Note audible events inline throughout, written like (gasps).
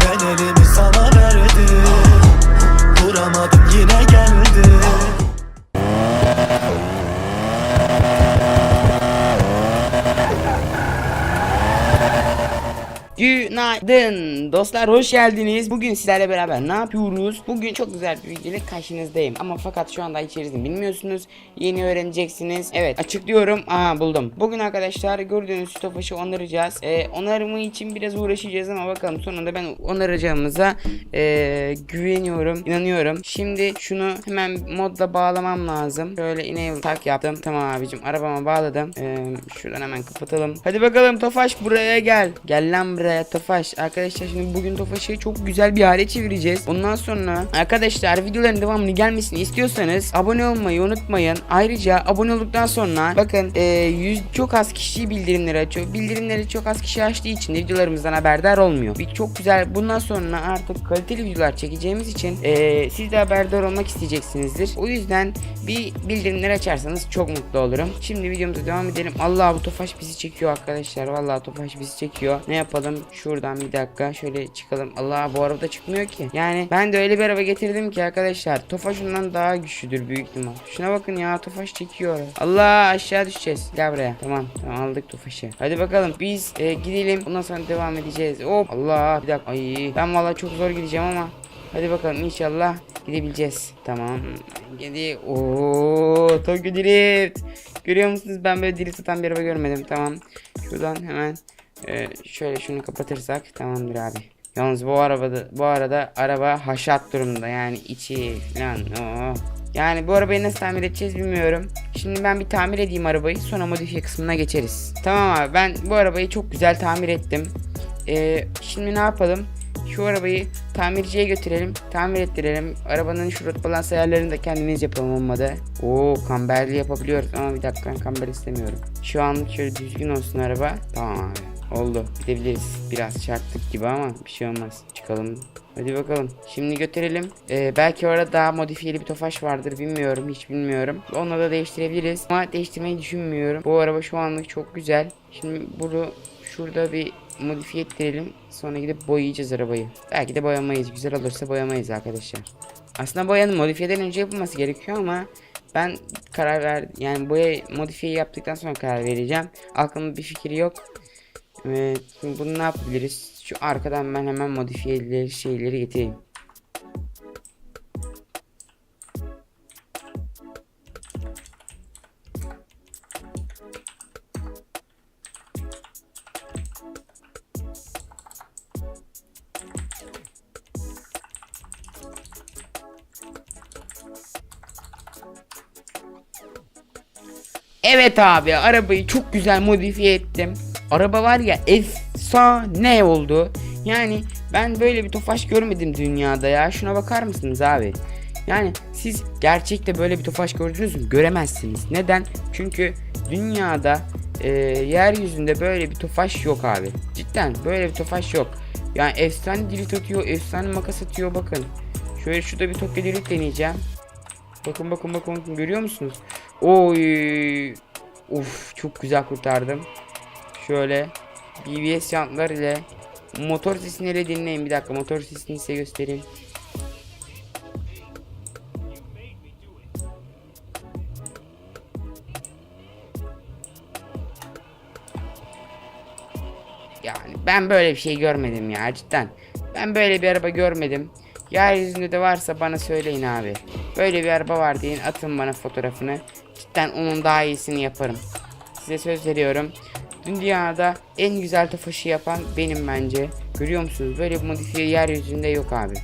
Ben elimi sana verdim. Vuramadım yine geldim Günaydın dostlar hoş geldiniz. Bugün sizlerle beraber ne yapıyoruz? Bugün çok güzel bir video ile karşınızdayım. Ama fakat şu anda içerisinde bilmiyorsunuz. Yeni öğreneceksiniz. Evet açıklıyorum. Aha buldum. Bugün arkadaşlar gördüğünüz Tofaş'ı onaracağız. Ee, onarımı için biraz uğraşacağız ama bakalım sonunda ben onaracağımıza ee, güveniyorum. inanıyorum. Şimdi şunu hemen modla bağlamam lazım. Şöyle enable tak yaptım. Tamam abicim arabama bağladım. Ee, şuradan hemen kapatalım. Hadi bakalım Tofaş buraya gel. Gel lan buraya Tofaş. Arkadaşlar şimdi bugün Tofaş'ı çok güzel bir hale çevireceğiz. Ondan sonra arkadaşlar videoların devamını gelmesini istiyorsanız abone olmayı unutmayın. Ayrıca abone olduktan sonra bakın e, yüz çok az kişi bildirimleri açıyor. Bildirimleri çok az kişi açtığı için de videolarımızdan haberdar olmuyor. Bir çok güzel bundan sonra artık kaliteli videolar çekeceğimiz için e, siz de haberdar olmak isteyeceksinizdir. O yüzden bir bildirimleri açarsanız çok mutlu olurum. Şimdi videomuza devam edelim. Allah bu Tofaş bizi çekiyor arkadaşlar. Vallahi Tofaş bizi çekiyor. Ne yapalım? Şuradan bir dakika şöyle çıkalım. Allah bu araba çıkmıyor ki. Yani ben de öyle bir araba getirdim ki arkadaşlar. Tofaş ondan daha güçlüdür büyük ihtimal. Şuna bakın ya Tofaş çekiyor. Allah aşağı düşeceğiz. Gel buraya. Tamam. Tamam aldık Tofaş'ı. Hadi bakalım biz e, gidelim. Ondan sonra devam edeceğiz. Hop Allah bir dakika. Ay ben vallahi çok zor gideceğim ama Hadi bakalım inşallah gidebileceğiz. Tamam. Gidi. Oo, Tokyo Drift. Görüyor musunuz? Ben böyle drift atan bir araba görmedim. Tamam. Şuradan hemen e, şöyle şunu kapatırsak tamamdır abi. Yalnız bu arabada bu arada araba haşat durumda. Yani içi falan. Oo. Yani bu arabayı nasıl tamir edeceğiz bilmiyorum. Şimdi ben bir tamir edeyim arabayı. Sonra modifiye kısmına geçeriz. Tamam abi ben bu arabayı çok güzel tamir ettim. Ee, şimdi ne yapalım? Şu arabayı tamirciye götürelim. Tamir ettirelim. Arabanın şu rot balans ayarlarını da kendimiz yapalım olmadı. Oo kamberli yapabiliyoruz ama bir dakika kamber istemiyorum. Şu anlık şöyle düzgün olsun araba. Tamam abi. Oldu. Gidebiliriz. Biraz çarptık gibi ama bir şey olmaz. Çıkalım. Hadi bakalım. Şimdi götürelim. Ee, belki orada daha modifiyeli bir tofaş vardır. Bilmiyorum. Hiç bilmiyorum. Onu da değiştirebiliriz. Ama değiştirmeyi düşünmüyorum. Bu araba şu anlık çok güzel. Şimdi bunu şurada bir modifiye ettirelim. Sonra gidip boyayacağız arabayı. Belki de boyamayız. Güzel olursa boyamayız arkadaşlar. Aslında boyanın modifiyeden önce yapılması gerekiyor ama ben karar ver yani boya modifiye yaptıktan sonra karar vereceğim. Aklımda bir fikir yok. Şimdi bunu ne yapabiliriz? Şu arkadan ben hemen modifiyeleri şeyleri getireyim. Evet abi arabayı çok güzel modifiye ettim. Araba var ya efsane oldu. Yani ben böyle bir tofaş görmedim dünyada ya. Şuna bakar mısınız abi? Yani siz gerçekte böyle bir tofaş gördünüz mü? Göremezsiniz. Neden? Çünkü dünyada e, yeryüzünde böyle bir tofaş yok abi. Cidden böyle bir tofaş yok. Yani efsane dilit atıyor, efsane makas atıyor bakın. Şöyle şurada bir Tokyo dilit deneyeceğim. Bakın bakın bakın bakın görüyor musunuz? Oy. Uf çok güzel kurtardım. Şöyle BBS jantlar ile motor sesini ile dinleyin bir dakika motor sesini size göstereyim. Yani ben böyle bir şey görmedim ya cidden. Ben böyle bir araba görmedim. Yeryüzünde de varsa bana söyleyin abi. Böyle bir araba var deyin atın bana fotoğrafını. Cidden onun daha iyisini yaparım. Size söz veriyorum. Dünyada en güzel tofaşı yapan benim bence. Görüyor musunuz? Böyle bir modifiye yeryüzünde yok abi.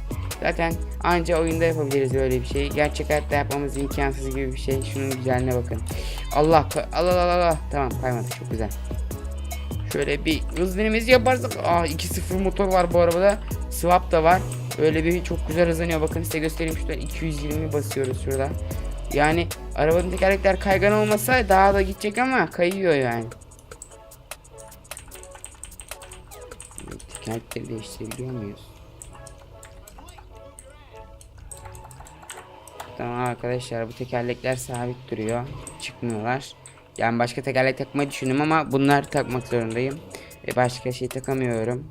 Zaten anca oyunda yapabiliriz böyle bir şey. Gerçek hayatta yapmamız imkansız gibi bir şey. Şunun güzelliğine bakın. Allah Allah Allah Allah. Tamam kaymadı çok güzel. Şöyle bir hızlanımızı yaparsak. Aa 2.0 motor var bu arabada. Swap da var. Öyle bir çok güzel hızlanıyor. Bakın size göstereyim şuradan 220 basıyoruz şurada. Yani arabanın tekerlekler kaygan olmasa daha da gidecek ama kayıyor yani. Tekerlekleri değiştirebiliyor muyuz? Tamam arkadaşlar bu tekerlekler sabit duruyor. Çıkmıyorlar. Yani başka tekerlek takmayı düşündüm ama bunlar takmak zorundayım. Ve başka şey takamıyorum.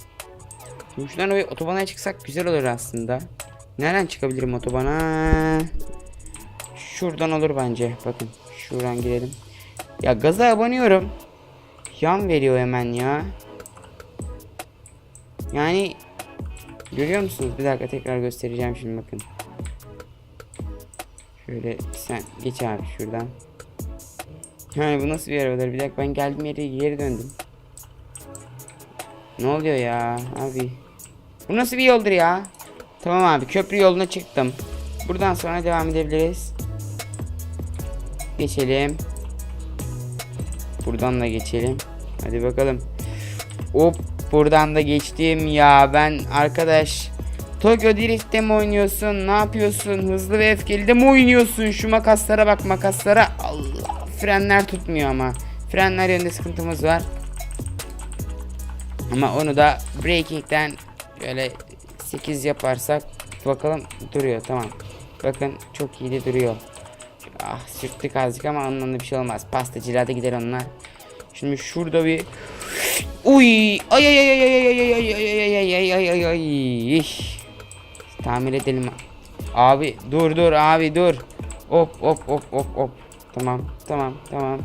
Şimdi şuradan oraya otobana çıksak güzel olur aslında. Nereden çıkabilirim otobana? Şuradan olur bence. Bakın şuradan girelim. Ya gaza abanıyorum. Yan veriyor hemen ya. Yani görüyor musunuz? Bir dakika tekrar göstereceğim şimdi bakın. Şöyle sen geç abi şuradan. Yani bu nasıl bir arabadır? Bir dakika ben geldim yere geri döndüm. Ne oluyor ya abi? Bu nasıl bir yoldur ya? Tamam abi köprü yoluna çıktım. Buradan sonra devam edebiliriz. Geçelim. Buradan da geçelim. Hadi bakalım. Hop buradan da geçtim ya ben arkadaş. Tokyo Drift'te mi oynuyorsun? Ne yapıyorsun? Hızlı ve öfkeli mi oynuyorsun? Şu makaslara bak makaslara. Allah frenler tutmuyor ama. Frenler yönünde sıkıntımız var. Ama onu da breaking'den böyle 8 yaparsak bakalım duruyor tamam. Bakın çok iyi de duruyor. Ah sürttük azıcık ama ondan da bir şey olmaz. Pastacılarda gider onlar. Şimdi şurada bir Uy ay ay ay ay ay ay ay ay ay ay ay ay ay ay Tamir edelim. Abi dur dur abi dur. Hop hop hop hop hop. Tamam tamam tamam.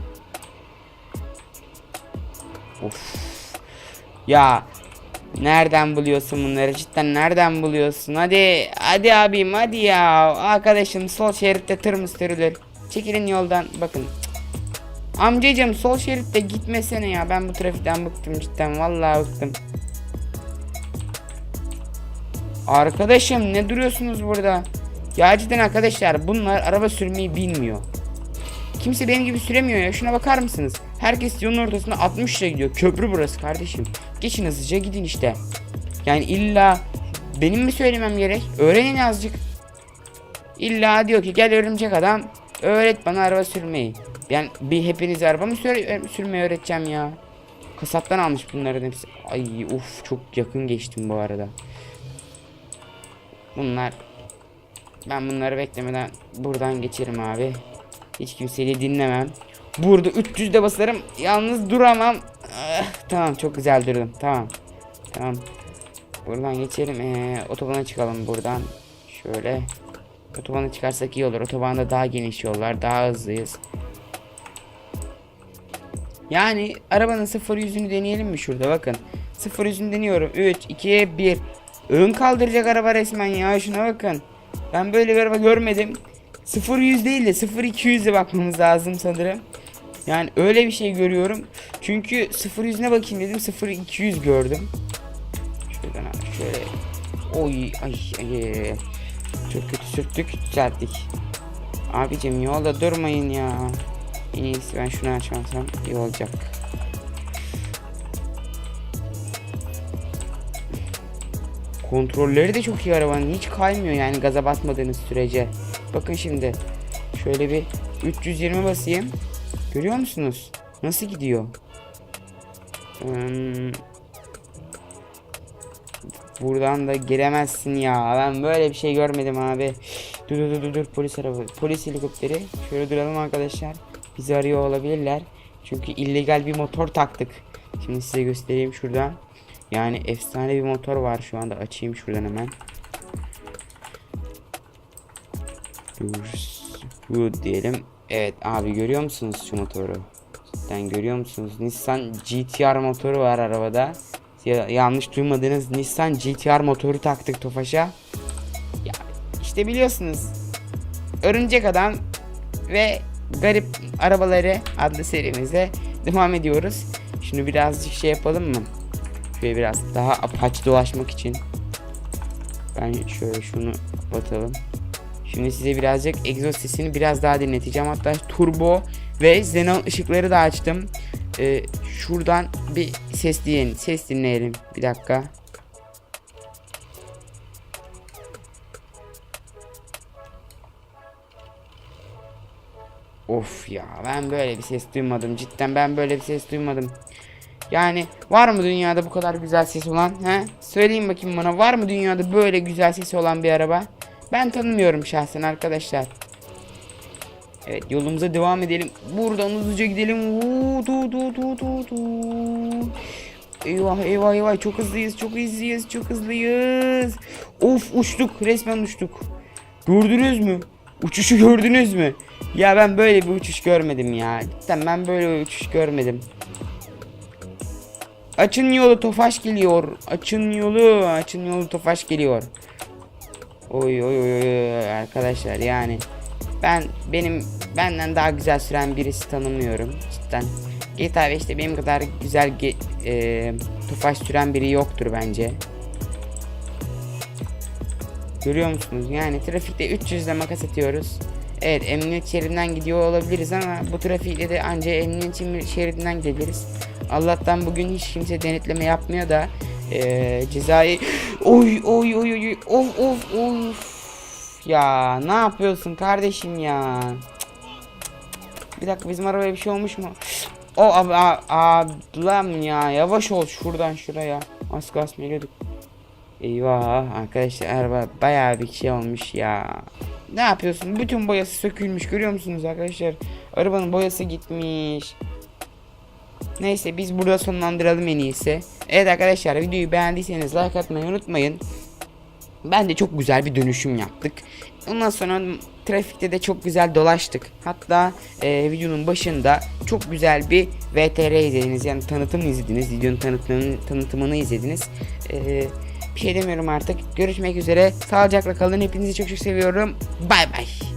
Of. Ya nereden buluyorsun bunları cidden nereden buluyorsun hadi hadi abim hadi ya arkadaşım sol şeritte tır mı sürülür çekilin yoldan bakın amcacım sol şeritte gitmesene ya ben bu trafikten bıktım cidden vallahi bıktım arkadaşım ne duruyorsunuz burada ya cidden arkadaşlar bunlar araba sürmeyi bilmiyor Kimse benim gibi süremiyor ya. Şuna bakar mısınız? Herkes yolun ortasında 60 ile gidiyor. Köprü burası kardeşim. Geçin hızlıca gidin işte. Yani illa benim mi söylemem gerek? Öğrenin azıcık. İlla diyor ki gel örümcek adam öğret bana araba sürmeyi. Ben bir hepiniz araba mı süre- sürmeyi öğreteceğim ya? Kasaptan almış bunların hepsi. Ay uf çok yakın geçtim bu arada. Bunlar ben bunları beklemeden buradan geçerim abi. Hiç kimseyi de dinlemem. Burada 300'de basarım. Yalnız duramam. Ah, tamam çok güzel durdum. Tamam. Tamam. Buradan geçelim. Ee, otobana çıkalım buradan. Şöyle. Otobana çıkarsak iyi olur. Otobanda daha geniş yollar. Daha hızlıyız. Yani arabanın sıfır yüzünü deneyelim mi şurada bakın. Sıfır yüzünü deniyorum. 3, 2, 1. Ön kaldıracak araba resmen ya şuna bakın. Ben böyle bir araba görmedim. 0 100 değil de 0 200'e bakmamız lazım sanırım. Yani öyle bir şey görüyorum. Çünkü 0 100'üne bakayım dedim 0 200 gördüm. Şuradan abi şöyle. Oy ay ay. ay. Çok kötü sürttük düzelttik. Abicim yolda durmayın ya. En iyisi ben şunu açmasam iyi olacak. Kontrolleri de çok iyi arabanın. Hiç kaymıyor yani gaza basmadığınız sürece. Bakın şimdi. Şöyle bir 320 basayım. Görüyor musunuz? Nasıl gidiyor? Hmm. Buradan da giremezsin ya. Ben böyle bir şey görmedim abi. Dur dur dur dur polis araba. Polis helikopteri. Şöyle duralım arkadaşlar. Bizi arıyor olabilirler. Çünkü illegal bir motor taktık. Şimdi size göstereyim şuradan. Yani efsane bir motor var şu anda. Açayım şuradan hemen. Good diyelim. Evet abi görüyor musunuz şu motoru? Cidden görüyor musunuz? Nissan GTR motoru var arabada. Ya, yanlış duymadınız. Nissan GTR motoru taktık Tofaş'a. Ya işte biliyorsunuz. Örümcek Adam ve Garip Arabaları adlı serimize devam ediyoruz. Şunu birazcık şey yapalım mı? Şöyle biraz daha apaç dolaşmak için. Ben şöyle şunu kapatalım. Şimdi size birazcık egzoz sesini biraz daha dinleteceğim. Hatta turbo ve xenon ışıkları da açtım. Ee, şuradan bir ses dinleyelim. Ses dinleyelim. Bir dakika. Of ya ben böyle bir ses duymadım. Cidden ben böyle bir ses duymadım. Yani var mı dünyada bu kadar güzel ses olan? He? Söyleyin bakayım bana var mı dünyada böyle güzel sesi olan bir araba? Ben tanımıyorum şahsen arkadaşlar. Evet yolumuza devam edelim. Buradan hızlıca gidelim. Vuu, du, du, du, du, du. Eyvah eyvah eyvah çok hızlıyız çok hızlıyız çok hızlıyız. Of uçtuk resmen uçtuk. Gördünüz mü? Uçuşu gördünüz mü? Ya ben böyle bir uçuş görmedim ya. Cidden ben böyle bir uçuş görmedim. Açın yolu Tofaş geliyor. Açın yolu. Açın yolu Tofaş geliyor. Oy oy oy oy arkadaşlar yani ben benim benden daha güzel süren birisi tanımıyorum cidden. GTA 5'te benim kadar güzel e, Tofaş süren biri yoktur bence. Görüyor musunuz? Yani trafikte 300 ile makas atıyoruz. Evet emniyet şeridinden gidiyor olabiliriz ama bu trafikte de anca emniyet şeridinden geliriz. Allah'tan bugün hiç kimse denetleme yapmıyor da eee cezayı (gasps) oy oy oy oy of of of. Ya ne yapıyorsun kardeşim ya? Bir dakika bizim arabaya bir şey olmuş mu? O ab a- ablam ya yavaş ol şuradan şuraya. Az kalsın geliyorduk Eyvah arkadaşlar araba bayağı bir şey olmuş ya. Ne yapıyorsun? Bütün boyası sökülmüş görüyor musunuz arkadaşlar? Arabanın boyası gitmiş. Neyse biz burada sonlandıralım en iyisi. Evet arkadaşlar videoyu beğendiyseniz like atmayı unutmayın. Ben de çok güzel bir dönüşüm yaptık. Ondan sonra trafikte de çok güzel dolaştık. Hatta e, videonun başında çok güzel bir VTR izlediniz. Yani tanıtım izlediniz. Videonun tanıtımını, tanıtımını izlediniz. E, bir şey demiyorum artık. Görüşmek üzere. Sağlıcakla kalın. Hepinizi çok çok seviyorum. Bay bay.